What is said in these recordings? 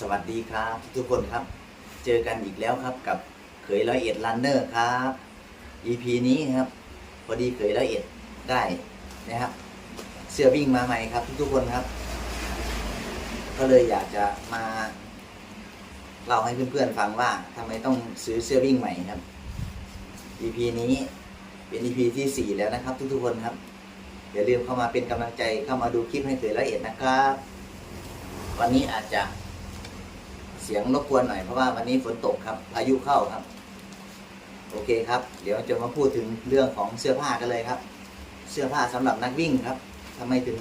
สวัสดีครับ ทุกคนครับ เจอกันอีกแล้วครับกับเขยร้อยเอ็ดลันเนอร์ครับ EP นี้ครับ พอดีเขยร้อยเอ็ดได้นะครับ เสื้อวิ่งมาใหม่ครับ ทุกคนครับ ก็เลยอยากจะมาเล่าให้เพื่อนๆฟังว่าทำไมต้องซื้อเสื้อวิ่งใหม่ครับ EP นี้เป็น EP ที่สี่แล้วนะครับ ทุกๆคนครับอย่าลืมเข้ามาเป็นกำลังใจเข้ามาดูคลิปให้เขยร้อยเอ็ดนะครับ วันนี้อาจจะ สียงรบกวนหน่อยเพราะว่าวันนี้ฝนตกครับพายุเข้าครับ โอเคครับ เดี๋ยวจะมาพูดถึงเรื่องของเสื้อผ้ากันเลยครับ เสื้อผ้าสำหรับนักวิ่งครับทำไมถึง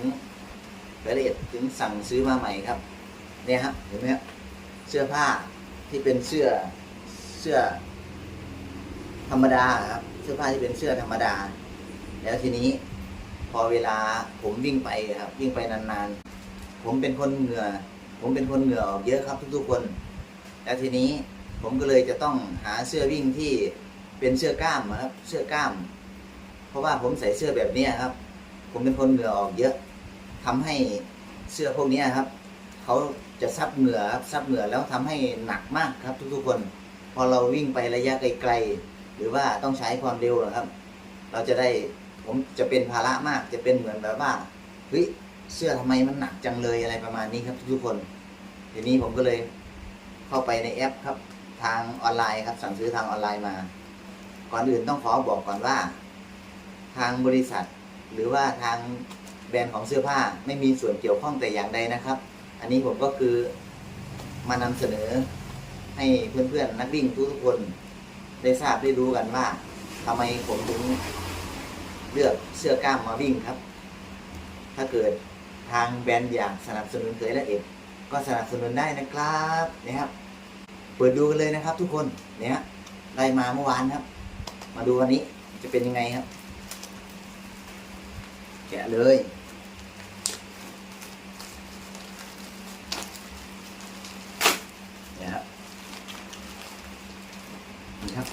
เละเอียดถึงสั่งซื้อมาใหม่ครับ เนี่ยครับเห็นไหมครับเสื้อผ้าที่เป็นเสื้อเสื้อ ธรรมดาครับ เสื้อผ้าที่เป็นเสื้อธรรมดา แล้วทีนี้พอเวลาผมวิ่งไปครับ วิ่งไปนานๆ ผมเป็นคนเหงื่อ ผมเป็นคนเหงื่อออกเยอะครับทุกๆคน แล้วทีนี้ผมก็เลยจะต้องหาเสื้อวิ่งที่เป็นเสื้อกล้ามอะครับ เสื้อกล้าม เพราะว่าผมใส่เสื้อแบบนี้ครับ ผมเป็นคนเหงื่อออกเยอะทำให้เสื้อพวกนี้ครับเขาจะซับเหงื่อครับซับเหงื่อแล้วทำให้หนักมากครับ ทุกๆคน พอเราวิ่งไประยะไกลๆหรือว่าต้องใช้ความเร็วนะครับ เราจะได้ผมจะเป็นภาระมากจะเป็นเหมือนแบบว่าเฮ้ย เสื้อทำไมมันหนักจังเลยอะไรประมาณนี้ครับทุกคนทีนี้ผมก็เลยเข้าไปในแอปครับ ทางออนไลน์ครับ สั่งซื้อทางออนไลน์มา ก่อนอื่นต้องขอบอกก่อนว่า ทางบริษัท หรือว่าทางแบรนด์ของเสื้อผ้าไม่มีส่วนเกี่ยวข้องแต่อย่างใดนะครับ อันนี้ผมก็คือมานำเสนอให้เพื่อนๆนักวิ่งทุกๆคน ได้ทราบได้รู้กันว่าทำไมผมถึงเลือกเสื้อกล้ามมาวิ่งครับ ถ้าเกิด ทางแบรนด์อย่ากสนับสนุนเคยและเอกก็สนับสนุนได้นะครับนะครับเปิดดูกันเลยนะครับ ทุกคนเนี่ยได้มาเมื่อวานครับ มาดูวันนี้จะเป็นยังไงครับ แกะเลยนี่ครับนี่ครับ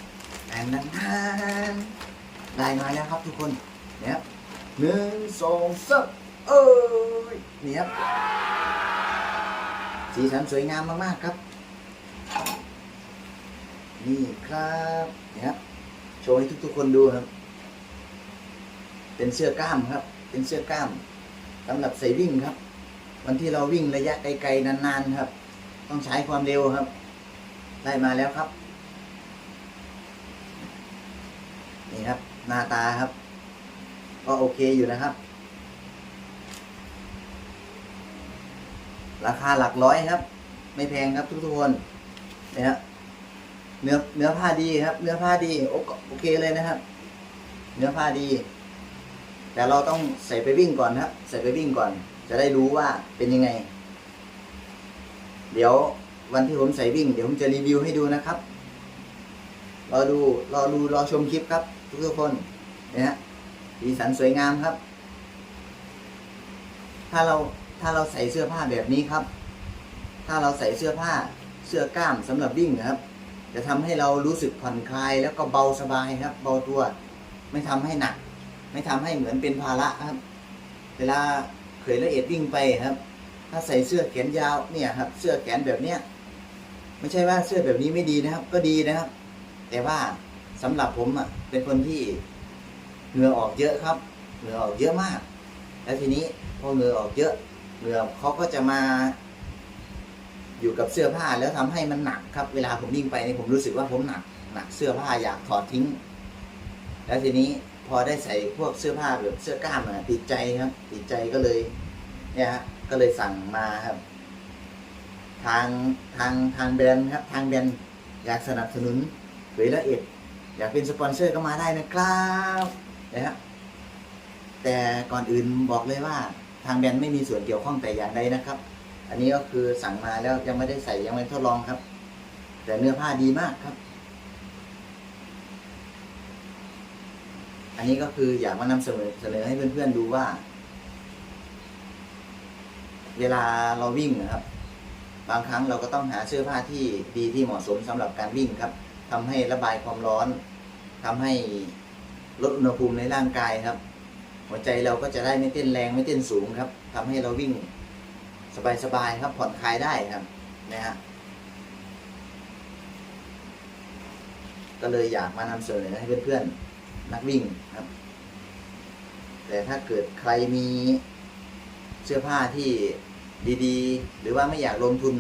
แอนนันทานได้มาแล้วครับทุกคนเนี่ยครับหนึ่งสองสาม เอ้ยนี่ครับสีสันสวยงามมากๆครับ นี่ครับเนี่ยครับโชว์ให้ทุกๆคนดูครับ เป็นเสื้อกล้ามครับ เป็นเสื้อกล้ามสำหรับใส่วิ่งครับ วันที่เราวิ่งระยะไกลๆนานๆครับ ต้องใช้ความเร็วครับ ได้มาแล้วครับ นี่ครับหน้าตาครับ ก็โอเคอยู่นะครับ ราคาหลักร้อยครับ ไม่แพงครับทุกๆคนเนี่ยเนื้อเนื้อผ้าดีครับ เนื้อผ้าดีโอโอเคเลยนะครับ เนื้อผ้าดี แต่เราต้องใส่ไปวิ่งก่อนครับ ใส่ไปวิ่งก่อน จะได้รู้ว่าเป็นยังไง เดี๋ยววันที่ผมใส่วิ่ง เดี๋ยวผมจะรีวิวให้ดูนะครับรอดูรอดูรอชมคลิปครับ ทุกทุกคนเนี่ยฮะสีสันสวยงามครับ ถ้าเรา ถ้าเราใส่เสื้อผ้าแบบนี้ครับ ถ้าเราใส่เสื้อผ้าเสื้อกล้ามสำหรับวิ่งนะครับ จะทำให้เรารู้สึกผ่อนคลายแล้วก็เบาสบายครับ เบาตัว ไม่ทำให้หนัก ไม่ทำให้เหมือนเป็นภาระครับ เวลาเคยละเอียดวิ่งไปครับ ถ้าใส่เสื้อแขนยาวเนี่ยครับ เสื้อแขนแบบเนี้ยไม่ใช่ว่าเสื้อแบบนี้ไม่ดีนะครับ ก็ดีนะครับ แต่ว่าสำหรับผมอะเป็นคนที่เหงื่อออกเยอะครับ เหงื่อออกเยอะมาก แล้วทีนี้พอเหงื่อออกเยอะ เหงื่อเขาก็จะมาอยู่กับเสื้อผ้าแล้วทำให้มันหนักครับ เวลาผมวิ่งไปนี่ผมรู้สึกว่าผมหนักหนักเสื้อผ้าอยากถอดทิ้ง แล้วทีนี้พอได้ใส่พวกเสื้อผ้าแบบเสื้อกล้ามอะติดใจครับ ติดใจก็เลย เนี่ยฮะก็เลยสั่งมาครับ ทางทางทางแบรนด์ครับ ทางแบรนด์อยากสนับสนุนหรือละเอียดอยากเป็นสปอนเซอร์ก็มาได้นะครับนะฮะแต่ก่อนอื่นบอกเลยว่า ทางแบรนด์ไม่มีส่วนเกี่ยวข้องแต่อย่างใดนะครับ อันนี้ก็คือสั่งมาแล้วยังไม่ได้ใส่ยังไม่ทดลองครับ แต่เนื้อผ้าดีมากครับ อันนี้ก็คืออยากมานำเสนอเสนอให้เพื่อนๆดูว่า เวลาเราวิ่งนะครับ บางครั้งเราก็ต้องหาเสื้อผ้าที่ดีที่เหมาะสมสำหรับการวิ่งครับทำให้ระบายความร้อนทำให้ลดอุณหภูมิในร่างกายครับ หัวใจเราก็จะได้ไม่เต้นแรงไม่เต้นสูงครับทำให้เราวิ่งสบายๆครับผ่อนคลายได้ครับนะฮะก็เลยอยากมานำเสนอให้เพื่อนๆนักวิ่งครับ แต่ถ้าเกิดใครมีเสื้อผ้าที่ดีๆ หรือว่าไม่อยากลงทุน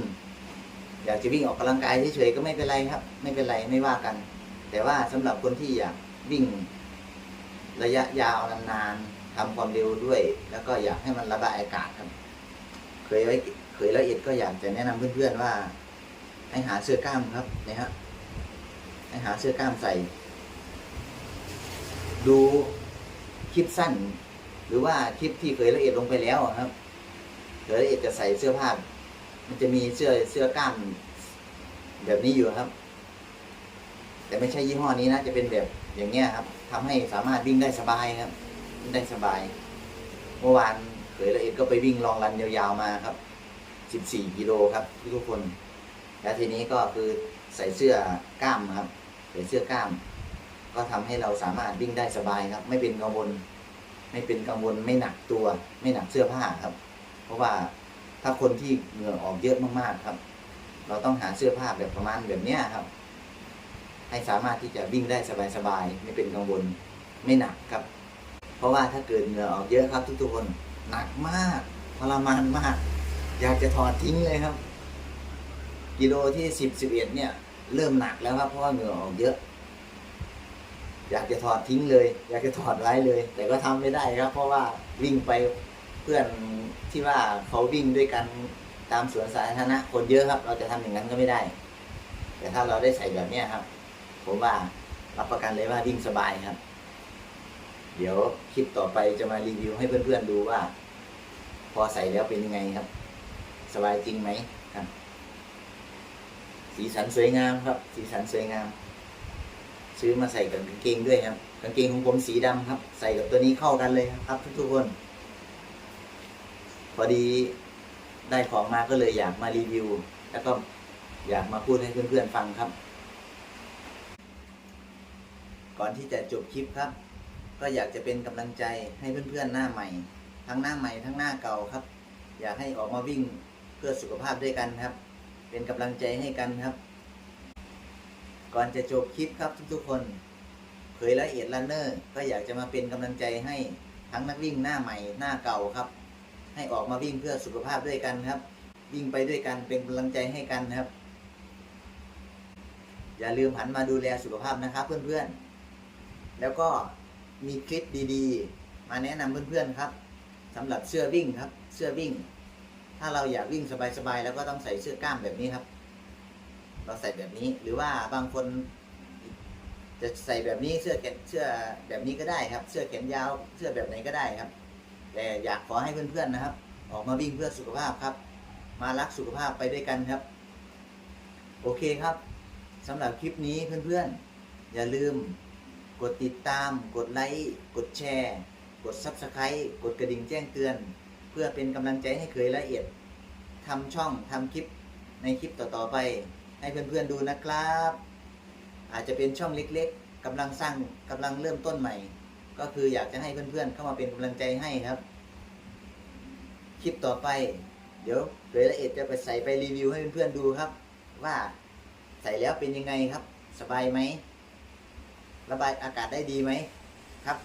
อยากจะวิ่งออกกำลังกายเฉยๆก็ไม่เป็นไรครับ ไม่เป็นไรไม่ว่ากัน แต่ว่าสำหรับคนที่อยากวิ่งระยะยาวนานๆ ทำความเร็วด้วย แล้วก็อยากให้มันระบายอากาศครับ เคยไว้เคยละเอียดก็อยากจะแนะนำเพื่อนๆว่า ให้หาเสื้อกล้ามครับนะฮะให้หาเสื้อกล้ามใส่ ดูคลิปสั้น หรือว่าคลิปที่เคยละเอียดลงไปแล้วครับเคยละเอียดจะใส่เสื้อผ้ามันจะมีเสื้อเสื้อกล้ามแบบนี้อยู่ครับ แต่ไม่ใช่ยี่ห้อนี้นะ จะเป็นแบบอย่างเงี้ยครับทำให้สามารถวิ่งได้สบายครับ ได้สบาย เมื่อวานเคยละเอียดก็ไปวิ่งลองรันยาวๆมาครับ 14 กิโลครับทุกคน แล้วทีนี้ก็คือใส่เสื้อกล้ามครับ ใส่เสื้อกล้าม ก็ทำให้เราสามารถวิ่งได้สบายครับ ไม่เป็นกังวล ไม่เป็นกังวลไม่หนักตัว ไม่หนักเสื้อผ้าครับ เพราะว่าถ้าคนที่เหงื่อออกเยอะมากๆครับ เราต้องหาเสื้อผ้าแบบประมาณแบบเนี้ยครับ ให้สามารถที่จะวิ่งได้สบายๆไม่เป็นกังวล ไม่หนักครับ เพราะว่าถ้าเกิดเหงื่อออกเยอะครับทุกๆคนหนักมากทรมานมาก อยากจะถอดทิ้งเลยครับ กิโลที่สิบสิบเอ็ดเนี่ย เริ่มหนักแล้วครับเพราะว่าเหงื่อออกเยอะ อยากจะถอดทิ้งเลย อยากจะถอดไว้เลย แต่ก็ทำไม่ได้ครับ เพราะว่าวิ่งไปเพื่อนที่ว่าเขาวิ่งด้วยกันตามสวนสาธารณะคนเยอะครับ เราจะทำอย่างนั้นก็ไม่ได้ แต่ถ้าเราได้ใส่แบบนี้ครับ ผมว่ารับประกันเลยว่าวิ่งสบายครับ เดี๋ยวคลิปต่อไปจะมารีวิวให้เพื่อนๆดูว่า พอใส่แล้วเป็นยังไงครับ สบายจริงไหมครับ สีสันสวยงามครับ สีสันสวยงาม ซื้อมาใส่กับกางเกงด้วยครับกางเกงของผมสีดำครับ ใส่กับตัวนี้เข้ากันเลยครับทุกๆคน พอดีได้ของมาก็เลยอยากมารีวิว แล้วก็อยากมาพูดให้เพื่อนๆฟังครับ ก่อนที่จะจบคลิปครับ ก็อยากจะเป็นกำลังใจให้เพื่อนๆหน้าใหม่ ทั้งหน้าใหม่ทั้งหน้าเก่าครับ อยากให้ออกมาวิ่งเพื่อสุขภาพด้วยกันครับ เป็นกำลังใจให้กันครับ ก่อนจะจบคลิปครับทุกๆคนเผยละเอียดลันเนอร์ก็อยากจะมาเป็นกำลังใจให้ทั้งนักวิ่งหน้าใหม่หน้าเก่าครับ ให้ออกมาวิ่งเพื่อสุขภาพด้วยกันครับ วิ่งไปด้วยกันเป็นกำลังใจให้กันครับ อย่าลืมหันมาดูแลสุขภาพนะครับเพื่อนๆ แล้วก็ มีคลิปดีๆ มาแนะนำเพื่อนๆครับสำหรับเสื้อวิ่งครับ เสื้อวิ่ง ถ้าเราอยากวิ่งสบายๆแล้วก็ต้องใส่เสื้อกล้ามแบบนี้ครับ เราใส่แบบนี้หรือว่าบางคนจะใส่แบบนี้เสื้อแขนเสื้อแบบนี้ก็ได้ครับ เสื้อแขนยาวเสื้อแบบไหนก็ได้ครับ แต่อยากขอให้เพื่อนๆนะครับ ออกมาวิ่งเพื่อสุขภาพครับ มารักสุขภาพไปด้วยกันครับ โอเคครับสำหรับคลิปนี้เพื่อนๆ อย่าลืม กดติดตาม กดไลค์ กดแชร์ กด Subscribe กดกระดิ่งแจ้งเตือน เพื่อเป็นกำลังใจให้เคยละเอียดทำช่องทำคลิปในคลิปต่อๆไป ให้เพื่อนๆดูนะครับ อาจจะเป็นช่องเล็กๆกำลังสร้างกำลังเริ่มต้นใหม่ ก็คืออยากจะให้เพื่อนๆเข้ามาเป็นกำลังใจให้ครับ คลิปต่อไป เดี๋ยวเคยละเอียดจะไปใส่ไปรีวิวให้เพื่อนๆดูครับ ว่าใส่แล้วเป็นยังไงครับ สบายไหม ระบายอากาศได้ดีไหมครับ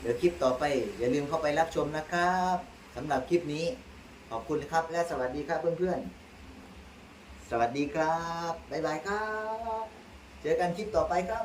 เดี๋ยวคลิปต่อไป อย่าลืมเข้าไปรับชมนะครับสำหรับคลิปนี้ขอบคุณครับ และสวัสดีครับเพื่อนๆ สวัสดีครับ บ๊ายบายครับ เจอกันคลิปต่อไปครับ